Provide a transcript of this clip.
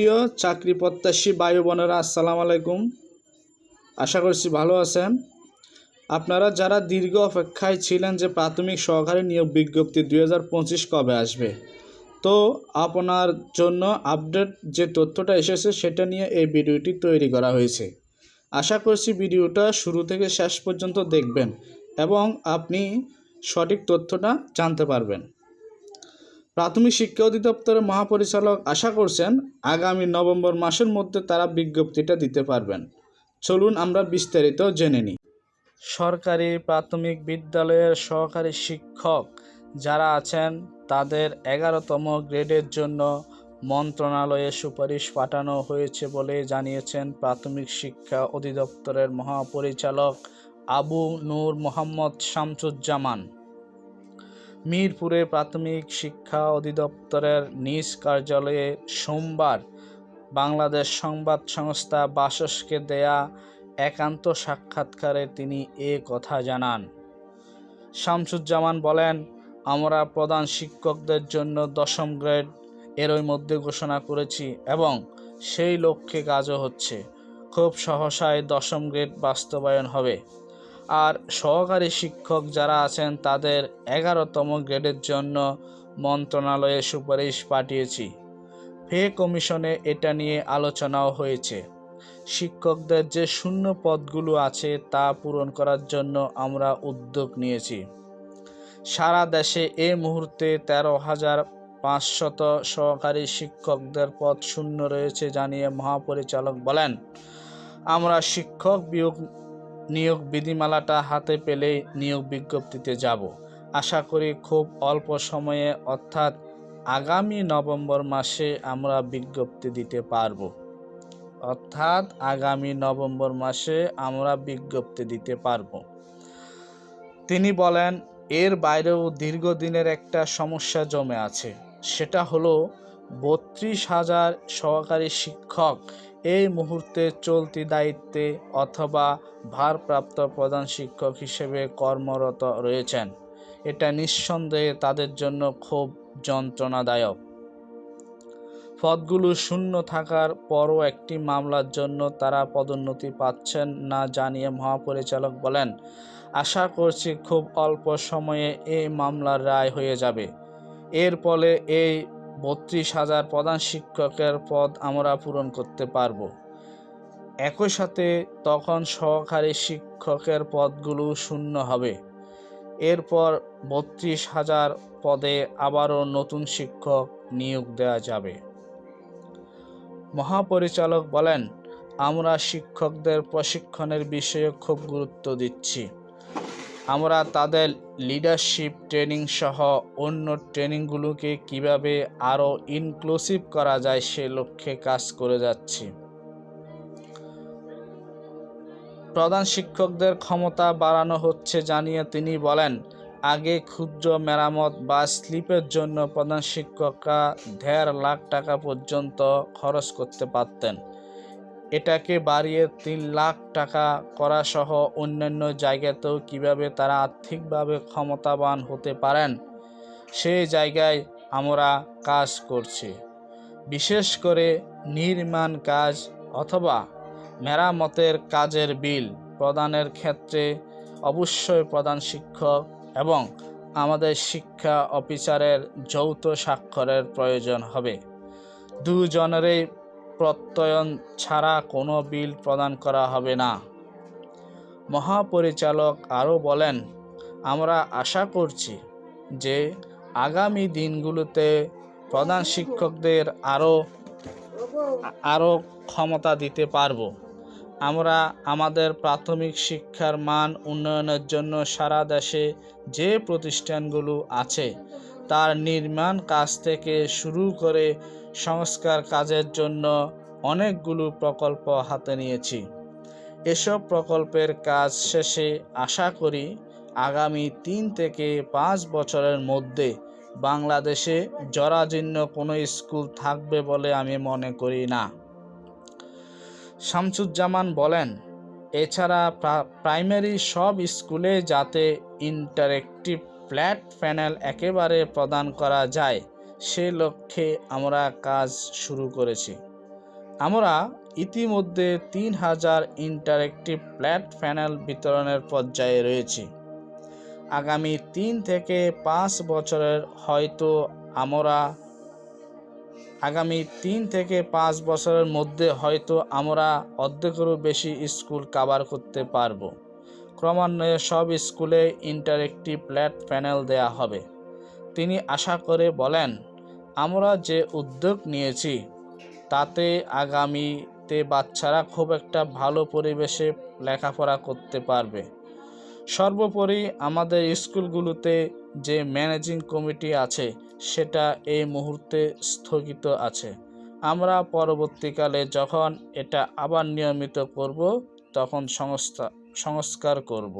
প্রিয় চাকরি প্রত্যাশী বায়ু বোনেরা, আসসালামু আলাইকুম। আশা করছি ভালো আছেন। আপনারা যারা দীর্ঘ অপেক্ষায় ছিলেন যে প্রাথমিক সহকারী নিয়োগ বিজ্ঞপ্তি দুই হাজার পঁচিশ কবে আসবে, তো আপনার জন্য আপডেট যে তথ্যটা এসেছে সেটা নিয়ে এই ভিডিওটি তৈরি করা হয়েছে। আশা করছি ভিডিওটা শুরু থেকে শেষ পর্যন্ত দেখবেন এবং আপনি সঠিক তথ্যটা জানতে পারবেন। প্রাথমিক শিক্ষা অধিদপ্তরের মহাপরিচালক আশা করছেন, আগামী নভেম্বর মাসের মধ্যে তারা বিজ্ঞপ্তিটা দিতে পারবেন। চলুন আমরা বিস্তারিত জেনে নিই। সরকারি প্রাথমিক বিদ্যালয়ের সহকারী শিক্ষক যারা আছেন, তাদের এগারোতম গ্রেডের জন্য মন্ত্রণালয়ে সুপারিশ পাঠানো হয়েছে বলে জানিয়েছেন প্রাথমিক শিক্ষা অধিদপ্তরের মহাপরিচালক আবু নূর মোহাম্মদ শামসুজ্জামান। মিরপুরে প্রাথমিক শিক্ষা অধিদপ্তরের নিজ কার্যালয়ে সোমবার বাংলাদেশ সংবাদ সংস্থা বাসসকে দেয়া একান্ত সাক্ষাৎকারে তিনি এ কথা জানান। শামসুজ্জামান বলেন, আমরা প্রধান শিক্ষকদের জন্য দশম গ্রেড এরই মধ্যে ঘোষণা করেছি এবং সেই লক্ষ্যে কাজও হচ্ছে। খুব সহসায় দশম গ্রেড বাস্তবায়ন হবে। আর সহকারী শিক্ষক যারা আছেন, তাদের এগারোতম গ্রেডের জন্য মন্ত্রণালয়ে সুপারিশ পাঠিয়েছি। পে কমিশনে এটা নিয়ে আলোচনাও হয়েছে। শিক্ষকদের যে শূন্য পদগুলো আছে, তা পূরণ করার জন্য আমরা উদ্যোগ নিয়েছি। সারা দেশে এ মুহূর্তে তেরো হাজার পাঁচশত সহকারী শিক্ষকদের পদ শূন্য রয়েছে, জানিয়ে মহাপরিচালক বলেন, আমরা শিক্ষক বিয়োগ নিয়োগ বিধিমালাটা হাতে পেলেই নিয়োগ বিজ্ঞপ্তিতে যাব। আশা করি খুব অল্প সময়ে, অর্থাৎ আগামী নভেম্বর মাসে আমরা বিজ্ঞপ্তি দিতে পারব। অর্থাৎ আগামী নভেম্বর মাসে আমরা বিজ্ঞপ্তি দিতে পারব। তিনি বলেন, এর বাইরেও দীর্ঘদিনের একটা সমস্যা জমে আছে। সেটা হলো বত্রিশ হাজার সহকারী শিক্ষক এই মুহূর্তে চলতি দায়িত্বে অথবা ভারপ্রাপ্ত প্রধান শিক্ষক হিসেবে কর্মরত রয়েছেন। এটা নিঃসন্দেহে তাদের জন্য খুব যন্ত্রণাদায়ক। পদগুলো শূন্য থাকার পরও একটি মামলার জন্য তারা পদোন্নতি পাচ্ছেন না জানিয়ে মহাপরিচালক বলেন, আশা করছি খুব অল্প সময়ে এই মামলার রায় হয়ে যাবে। এর ফলে এই বত্রিশ হাজার প্রধান শিক্ষকের পদ আমরা পূরণ করতে পারব। একই সাথে তখন সহকারী শিক্ষকের পদগুলো শূন্য হবে। এরপর বত্রিশ হাজার পদে আবারও নতুন শিক্ষক নিয়োগ দেওয়া যাবে। মহাপরিচালক বলেন, আমরা শিক্ষকদের প্রশিক্ষণের বিষয়ে খুব গুরুত্ব দিচ্ছি। আমরা তাদের লিডারশিপ ট্রেনিং সহ অন্য ট্রেনিংগুলোকে কীভাবে আরও ইনক্লুসিভ করা যায় সে লক্ষ্যে কাজ করে যাচ্ছি। প্রধান শিক্ষকদের ক্ষমতা বাড়ানো হচ্ছে জানিয়ে তিনি বলেন, আগে ক্ষুদ্র মেরামত বা স্লিপের জন্য প্রধান শিক্ষকরা দেড় লাখ টাকা পর্যন্ত খরচ করতে পারতেন। এটাকে বাড়িয়ে তিন লাখ টাকা করা সহ অন্যান্য জায়গাতেও কীভাবে তারা আর্থিকভাবে ক্ষমতাবান হতে পারেন সেই জায়গায় আমরা কাজ করছি। বিশেষ করে নির্মাণ কাজ অথবা মেরামতের কাজের বিল প্রদানের ক্ষেত্রে অবশ্যই প্রধান শিক্ষক এবং আমাদের শিক্ষা অফিসারের যৌথ স্বাক্ষরের প্রয়োজন হবে। দুজনেরই প্রত্যয়ন ছাড়া কোনো বিল প্রদান করা হবে না। মহাপরিচালক আরও বলেন, আমরা আশা করছি যে আগামী দিনগুলোতে প্রধান শিক্ষকদের আরও আরও ক্ষমতা দিতে পারব। আমরা আমাদের প্রাথমিক শিক্ষার মান উন্নয়নের জন্য সারা দেশে যে প্রতিষ্ঠানগুলো আছে, তার নির্মাণ কাজ থেকে শুরু করে সংস্কার কাজের জন্য অনেকগুলো প্রকল্প হাতে নিয়েছি। এসব প্রকল্পের কাজ শেষে আশা করি আগামী তিন থেকে পাঁচ বছরের মধ্যে বাংলাদেশে জরাজীর্ণ কোনো স্কুল থাকবে বলে আমি মনে করি না। শামসুজ্জামান বলেন, এছাড়া প্রাইমারি সব স্কুলে যাতে ইন্টারেক্টিভ ফ্ল্যাট প্যানেল একেবারে প্রদান করা যায় সে লক্ষ্যে আমরা কাজ শুরু করেছি। আমরা ইতিমধ্যে তিন হাজার ইন্টারেক্টিভ ফ্ল্যাট প্যানেল বিতরণের পর্যায়ে রয়েছি। আগামী তিন থেকে পাঁচ বছরের হয়তো আমরা, আগামী তিন থেকে পাঁচ বছরের মধ্যে হয়তো আমরা অর্ধেকেরও বেশি স্কুল কাভার করতে পারব। ক্রমান্বয়ে সব স্কুলে ইন্টারেক্টিভ ফ্ল্যাট প্যানেল দেয়া হবে। তিনি আশা করে বলেন, আমরা যে উদ্যোগ নিয়েছি, তাতে আগামীতে বাচ্চারা খুব একটা ভালো পরিবেশে লেখাপড়া করতে পারবে। সর্বোপরি আমাদের স্কুলগুলোতে যে ম্যানেজিং কমিটি আছে, সেটা এই মুহূর্তে স্থগিত আছে। আমরা পরবর্তীকালে যখন এটা আবার নিয়মিত করব, তখন সংস্থা, সংস্কার করব।